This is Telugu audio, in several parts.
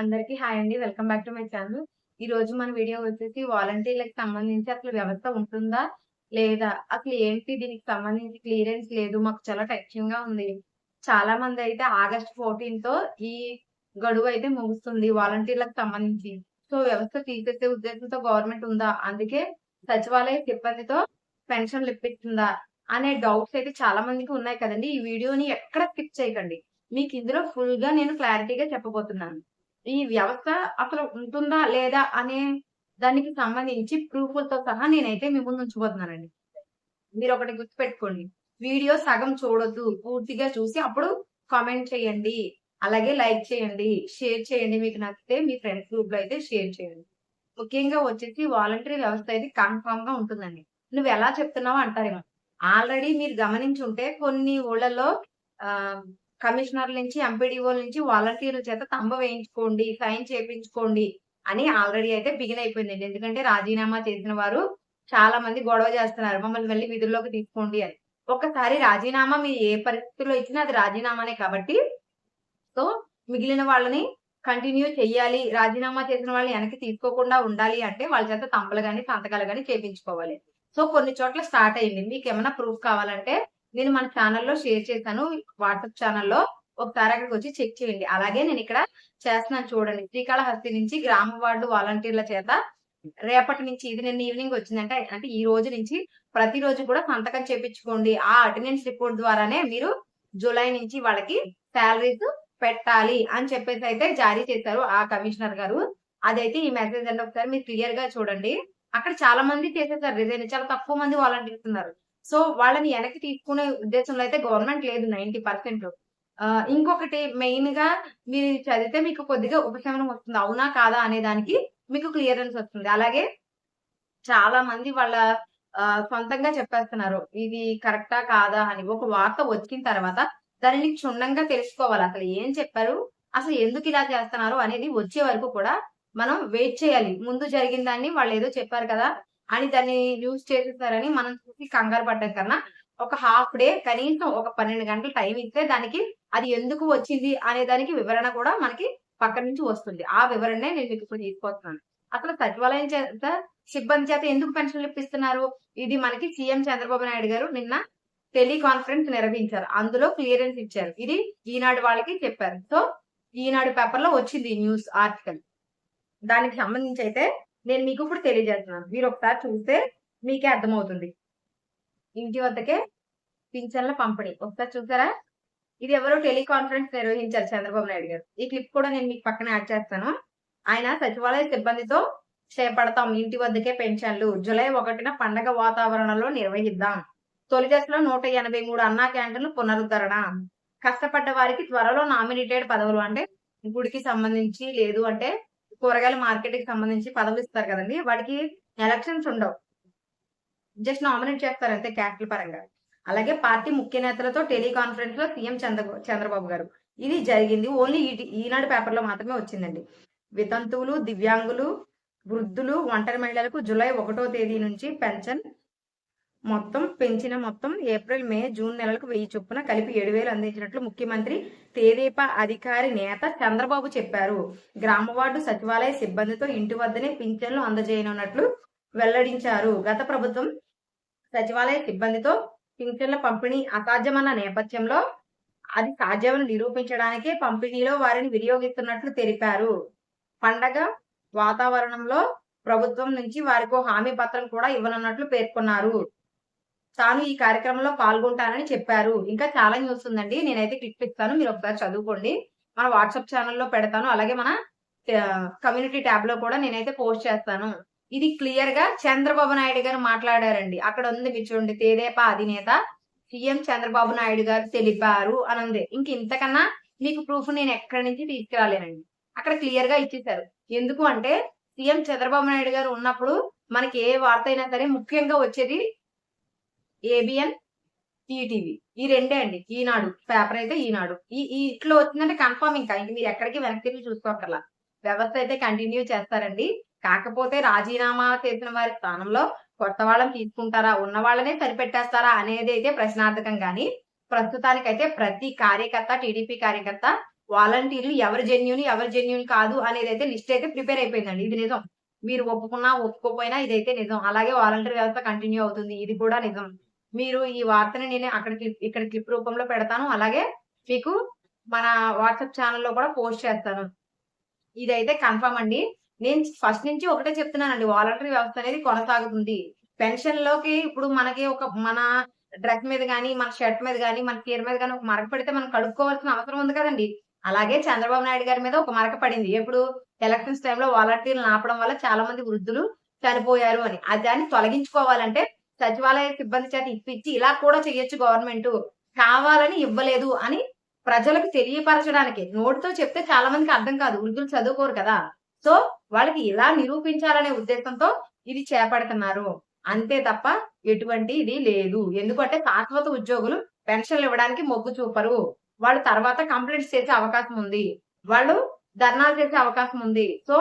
అందరికీ హాయ్ అండి. Welcome back to my channel. ఈ రోజు మన వీడియో వచ్చేసి వాలంటీర్లకు సంబంధించి అసలు వ్యవస్థ ఉంటుందా లేదా? అసలు ఏంటి దీనికి సంబంధించి క్లియరెన్స్ లేదు. మాకు చాలా టెన్షన్గా ఉంది. చాలా మంది అయితే ఆగస్ట్ ఫోర్టీన్తో ఈ గడువు అయితే ముగుస్తుంది వాలంటీర్లకు సంబంధించి. సో వ్యవస్థ తీసేసే ఉద్దేశంతో గవర్నమెంట్ ఉందా? అందుకే సచివాలయ సిబ్బందితో పెన్షన్లు ఇప్పిస్తుందా అనే డౌట్స్ అయితే చాలా మందికి ఉన్నాయి కదండి. ఈ వీడియోని ఎక్కడ స్కిప్ చేయకండి. మీకు ఇందులో ఫుల్గా నేను క్లారిటీగా చెప్పబోతున్నాను. ఈ వ్యవస్థ అసలు ఉంటుందా లేదా అనే దానికి సంబంధించి ప్రూఫ్లతో సహా నేనైతే మీ ముందు ఉంచిపోతున్నానండి మీరు ఒకటి గుర్తుపెట్టుకోండి. వీడియో సగం చూడొద్దు పూర్తిగా చూసి అప్పుడు కామెంట్ చేయండి. అలాగే లైక్ చేయండి షేర్ చేయండి మీకు నచ్చితే మీ ఫ్రెండ్స్ గ్రూప్లో అయితే షేర్ చేయండి. ముఖ్యంగా వచ్చేసి వాలంటరీ వ్యవస్థ అయితే కన్ఫామ్గా ఉంటుందండి. నువ్వు ఎలా చెప్తున్నావు అంటారేమో. ఆల్రెడీ మీరు గమనించుంటే కొన్ని ఊళ్ళలో ఆ కమిషనర్ నుంచి ఎంపీడీఓ నుంచి వాలంటీర్ల చేత తంబ వేయించుకోండి సైన్ చేయించుకోండి అని ఆల్రెడీ అయితే బిగిన్ అయిపోయిందండి. ఎందుకంటే రాజీనామా చేసిన వారు చాలా మంది గొడవ చేస్తున్నారు. మమ్మల్ని వెళ్ళి విధుల్లోకి తీసుకోండి అని. ఒక్కసారి రాజీనామా మీరు ఏ పరిస్థితుల్లో ఇచ్చినా అది రాజీనామానే కాబట్టి. సో మిగిలిన వాళ్ళని కంటిన్యూ చెయ్యాలి. రాజీనామా చేసిన వాళ్ళని వెనక్కి తీసుకోకుండా ఉండాలి అంటే వాళ్ళ చేత తంపలు కానీ సంతకాలు కానీ చేపించుకోవాలి. సో కొన్ని చోట్ల స్టార్ట్ అయింది మీకు ఏమైనా ప్రూఫ్ కావాలంటే నేను మన ఛానల్లో షేర్ చేశాను వాట్సాప్ ఛానల్లో ఒకసారి అక్కడికి వచ్చి చెక్ చేయండి. అలాగే నేను ఇక్కడ చేస్తున్నాను చూడండి. శ్రీకాళహస్తి నుంచి గ్రామ వార్డు వాలంటీర్ల చేత రేపటి నుంచి ఇది నిన్న ఈవినింగ్ వచ్చిందంటే. అంటే ఈ రోజు నుంచి ప్రతిరోజు కూడా సంతకం చేపించుకోండి. ఆ అటెండెన్స్ రిపోర్ట్ ద్వారానే మీరు జూలై నుంచి వాళ్ళకి శాలరీస్ పెట్టాలి అని చెప్పేసి అయితే జారీ చేశారు ఆ కమిషనర్ గారు. అదైతే ఈ మెసేజ్ అంటే ఒకసారి మీరు క్లియర్గా చూడండి. అక్కడ చాలా మంది చేసేసారు. రిజైన్ చాలా తక్కువ మంది వాలంటీర్స్ ఉన్నారు. సో వాళ్ళని వెనక్కి తీసుకునే ఉద్దేశంలో అయితే గవర్నమెంట్ లేదు నైన్టీ పర్సెంట్. ఇంకొకటి మెయిన్గా మీరు చదివితే మీకు కొద్దిగా ఉపశమనం వస్తుంది. అవునా కాదా అనే దానికి మీకు క్లియరెన్స్ వస్తుంది. అలాగే చాలా మంది వాళ్ళ ఆ, సొంతంగా చెప్పేస్తున్నారు. ఇది కరెక్టా కాదా అని. ఒక వార్త వచ్చిన తర్వాత దానిని క్షుణ్ణంగా తెలుసుకోవాలి. అసలు ఏం చెప్పారు? అసలు ఎందుకు ఇలా చేస్తున్నారు? అనేది వచ్చే వరకు కూడా మనం వెయిట్ చేయాలి. ముందు జరిగిన దాన్ని వాళ్ళు ఏదో చెప్పారు కదా అని దాన్ని యూజ్ చేసేసారని మనం చూసి కంగారు పడ్డం కన్నా ఒక హాఫ్ డే కనీసం ఒక పన్నెండు గంటలు టైం ఇస్తే దానికి అది ఎందుకు వచ్చింది అనే దానికి వివరణ కూడా మనకి పక్క నుంచి వస్తుంది. ఆ వివరణనే నేను మీకు ఇప్పుడు తీసుకొస్తున్నాను. అసలు సచివాలయం చేత సిబ్బంది చేత ఎందుకు పెన్షన్లు ఇప్పిస్తున్నారు? ఇది మనకి సీఎం చంద్రబాబు నాయుడు గారు నిన్న టెలికాన్ఫరెన్స్ నిర్వహించారు. అందులో క్లియరెన్స్ ఇచ్చారు. ఇది ఈనాడు వాళ్ళకి చెప్పారు. సో ఈనాడు పేపర్లో వచ్చింది న్యూస్ ఆర్టికల్ దానికి సంబంధించి అయితే నేను మీకు ఇప్పుడు తెలియజేస్తున్నాను. మీరు ఒకసారి చూస్తే మీకే అర్థమవుతుంది. ఇంటి వద్దకే పింఛన్ల పంపిణీ. ఒకసారి చూసారా? ఇది ఎవరో టెలికాన్ఫరెన్స్ నిర్వహించారు చంద్రబాబు నాయుడు గారు. ఈ క్లిప్ కూడా నేను మీకు పక్కన యాడ్ చేస్తాను. ఆయన సచివాలయ సిబ్బందితో చేపడతాం ఇంటి వద్దకే పెన్షన్లు. జూలై ఒకటిన పండగ వాతావరణంలో నిర్వహిద్దాం. తొలి దశలో నూట ఎనభై మూడు అన్నా క్యాంటీన్లు పునరుద్ధరణ. కష్టపడ్డ వారికి త్వరలో నామినేటెడ్ పదవులు అంటే గుడికి సంబంధించి లేదు అంటే కూరగాయల మార్కెట్కి సంబంధించి పదవులు ఇస్తారు కదండి వాటికి ఎలక్షన్స్ ఉండవు. జస్ట్ నామినేట్ చేస్తారు అంతే క్యాస్ట్ల పరంగా. అలాగే పార్టీ ముఖ్య నేతలతో టెలికాన్ఫరెన్స్లో సీఎం చంద్ర చంద్రబాబు గారు. ఇది జరిగింది. ఓన్లీ ఈనాడు పేపర్లో మాత్రమే వచ్చిందండి. వితంతువులు దివ్యాంగులు వృద్ధులు ఒంటరి మహిళలకు జూలై ఒకటో తేదీ నుంచి పెన్షన్ మొత్తం పెంచిన మొత్తం ఏప్రిల్ మే జూన్ నెలలకు వెయ్యి చొప్పున కలిపి ఏడు వేలు అందించినట్లు ముఖ్యమంత్రి తేదీప అధికారి నేత చంద్రబాబు చెప్పారు. గ్రామ వార్డు సచివాలయ సిబ్బందితో ఇంటి వద్దనే పింఛన్లు అందజేయనున్నట్లు వెల్లడించారు. గత ప్రభుత్వం సచివాలయ సిబ్బందితో పింఛన్ల పంపిణీ అసాధ్యమన్న నేపథ్యంలో అది సాధ్యమని నిరూపించడానికే పంపిణీలో వారిని వినియోగిస్తున్నట్లు తెలిపారు. పండగ వాతావరణంలో ప్రభుత్వం నుంచి వారికి హామీ పత్రం కూడా ఇవ్వనున్నట్లు పేర్కొన్నారు. తాను ఈ కార్యక్రమంలో పాల్గొంటానని చెప్పారు. ఇంకా చాలా న్యూస్ ఉందండి. నేనైతే క్లిక్ ఇస్తాను. మీరు ఒకసారి చదువుకోండి. మన వాట్సాప్ ఛానల్లో పెడతాను. అలాగే మన కమ్యూనిటీ ట్యాబ్లో కూడా నేనైతే పోస్ట్ చేస్తాను. ఇది క్లియర్గా చంద్రబాబు నాయుడు గారు మాట్లాడారండి. అక్కడ ఉంది మీరు చూడండి. తేదేపా అధినేత. సీఎం చంద్రబాబు నాయుడు గారు తెలిపారు అని ఉంది ఇంక ఇంతకన్నా మీకు ప్రూఫ్ నేను ఎక్కడి నుంచి తీసుకురాలేనండి. అక్కడ క్లియర్గా ఇచ్చేసారు ఎందుకు అంటే సీఎం చంద్రబాబు నాయుడు గారు ఉన్నప్పుడు మనకి ఏ వార్త అయినా సరే ముఖ్యంగా వచ్చేది ఏబిఎన్ ఈటీవీ ఈ రెండే అండి. ఈనాడు. పేపర్ అయితే ఈనాడు. ఈ ఈ వచ్చిందంటే కన్ఫర్మ్ ఇంకా. ఇంక మీరు ఎక్కడికి వెనక్కి తిరిగి చూసుకోకర్లా వ్యవస్థ అయితే కంటిన్యూ చేస్తారండి. కాకపోతే రాజీనామా చేసిన వారి స్థానంలో కొత్త వాళ్ళని తీసుకుంటారా? ఉన్న వాళ్ళనే సరిపెట్టేస్తారా? అనేది అయితే ప్రశ్నార్థకం కానీ ప్రస్తుతానికైతే ప్రతి కార్యకర్త టీడీపీ కార్యకర్త వాలంటీర్లు ఎవరు జెన్యున్ ఎవరు జెన్యున్ కాదు అనేది అయితే లిస్ట్ అయితే ప్రిపేర్ అయిపోయిందండి. ఇది నిజం. మీరు ఒప్పుకున్నా ఒప్పుకోపోయినా ఇదైతే నిజం. అలాగే వాలంటీర్ వ్యవస్థ కంటిన్యూ అవుతుంది. ఇది కూడా నిజం. మీరు ఈ వార్తని నేను అక్కడ క్లిప్ ఇక్కడ క్లిప్ రూపంలో పెడతాను. అలాగే మీకు మన వాట్సాప్ ఛానల్లో కూడా పోస్ట్ చేస్తాను. ఇదైతే కన్ఫర్మ్ అండి. నేను ఫస్ట్ నుంచి ఒకటే చెప్తున్నానండి. వాలంటరీ వ్యవస్థ అనేది కొనసాగుతుంది. పెన్షన్లోకి ఇప్పుడు మనకి ఒక మన డ్రెస్ మీద కానీ మన షర్ట్ మీద కానీ మన చీర మీద కానీ ఒక మరక పడితే మనం కడుక్కోవాల్సిన అవసరం ఉంది కదండి. అలాగే చంద్రబాబు నాయుడు గారి మీద ఒక మరక పడింది. ఎప్పుడు ఎలక్షన్స్ టైంలో వాలంటీర్లు ఆపడం వల్ల చాలా మంది వృద్ధులు చనిపోయారు అని. అది దాన్ని తొలగించుకోవాలంటే సచివాలయ సిబ్బంది చేత ఇప్పించి ఇలా కూడా చేయొచ్చు గవర్నమెంట్. కావాలని ఇవ్వలేదు అని ప్రజలకు తెలియపరచడానికి. నోటితో చెప్తే చాలా మందికి అర్థం కాదు. వృద్ధులు చదువుకోరు కదా. సో వాళ్ళకి ఇలా నిరూపించాలనే ఉద్దేశంతో ఇది చేపడుతున్నారు. అంతే తప్ప ఎటువంటి ఇది లేదు. ఎందుకంటే శాశ్వత ఉద్యోగులు పెన్షన్లు ఇవ్వడానికి మొగ్గు చూపరు. వాళ్ళు తర్వాత కంప్లైంట్స్ చేసే అవకాశం ఉంది. వాళ్ళు ధర్నాలు చేసే అవకాశం ఉంది. సో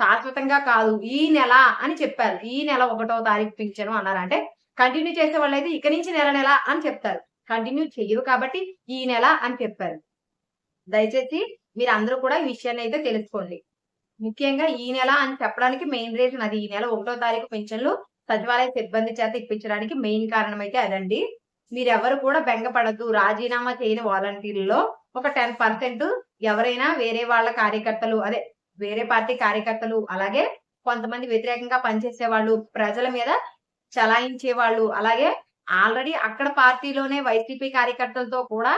శాశ్వతంగా కాదు ఈ నెల అని చెప్పారు. ఈ నెల ఒకటో తారీఖు పింఛను అన్నారు. అంటే కంటిన్యూ చేసే వాళ్ళు అయితే ఇక నుంచి నెల నెల అని చెప్తారు. కంటిన్యూ చెయ్యరు కాబట్టి ఈ నెల అని చెప్పారు. దయచేసి మీరు అందరూ కూడా ఈ విషయాన్ని అయితే తెలుసుకోండి. ముఖ్యంగా ఈ నెల అని చెప్పడానికి మెయిన్ రీజన్ అది. ఈ నెల ఒకటో తారీఖు పెన్షన్లు సచివాలయ సిబ్బంది చేత ఇప్పించడానికి మెయిన్ కారణం అయితే అదండి. మీరెవరు కూడా బెంగపడద్దు. రాజీనామా చేయని వాలంటీర్లలో ఒక టెన్ పర్సెంట్ ఎవరైనా వేరే వాళ్ళ కార్యకర్తలు అదే వేరే పార్టీ కార్యకర్తలు అలాగే కొంతమంది వ్యతిరేకంగా పనిచేసే వాళ్ళు ప్రజల మీద చలాయించే వాళ్ళు అలాగే ఆల్రెడీ అక్కడ పార్టీలోనే వైసీపీ కార్యకర్తలతో కూడా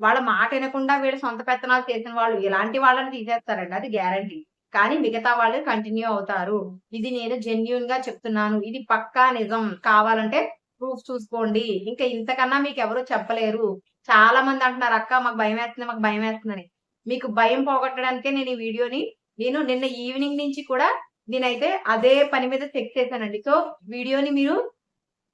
వాళ్ళ మాట వినకుండా వీళ్ళ సొంత పెత్తనాలు చేసిన వాళ్ళు ఇలాంటి వాళ్ళని తీసేస్తారండి అది గ్యారంటీ. కానీ మిగతా వాళ్ళు కంటిన్యూ అవుతారు. ఇది నేను జెన్యున్గా చెప్తున్నాను. ఇది పక్కా నిజం. కావాలంటే ప్రూఫ్ చూసుకోండి. ఇంకా ఇంతకన్నా మీకు ఎవరు చెప్పలేరు. చాలా మంది అంటున్నారు అక్క మాకు భయం వేస్తుంది మాకు భయం వేస్తుందని మీకు భయం పోగొట్టడానికే నేను ఈ వీడియోని నేను నిన్న ఈవినింగ్ నుంచి కూడా నేనైతే అదే పని మీద చెక్ చేశానండి. సో వీడియోని మీరు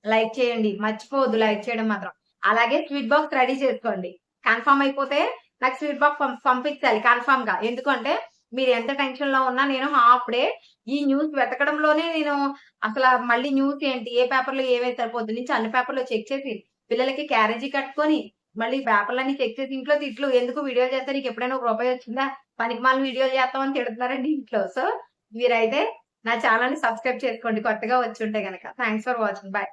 లైక్ చేయండి. మర్చిపోవద్దు లైక్ చేయడం మాత్రం. అలాగే స్వీట్ బాక్స్ రెడీ చేసుకోండి. కన్ఫర్మ్ అయిపోతే నాకు స్వీట్ బాక్స్ పంపించాలి కన్ఫర్మ్గా ఎందుకంటే మీరు ఎంత టెన్షన్లో ఉన్నా నేను హాఫ్ డే ఈ న్యూస్ వెతకడంలోనే నేను అసలు మళ్ళీ న్యూస్ ఏంటి? ఏ పేపర్లో ఏవేస్తారు పొద్దు నుంచి అన్ని పేపర్లో చెక్ చేసి పిల్లలకి క్యారేజీ కట్టుకొని మళ్ళీ పేపర్లన్నీ చెక్ చేసి ఇంట్లో తిట్లు ఎందుకు వీడియో చేస్తే? నీకు ఎప్పుడైనా ఒక రూపాయి వచ్చిందా? పనికి మాల వీడియోలు చేస్తామని తిడుతున్నారండి ఇంట్లో. సో మీరైతే నా ఛానల్ని సబ్స్క్రైబ్ చేసుకోండి. కొత్తగా వచ్చి ఉంటే గనక. Thanks for watching. బాయ్.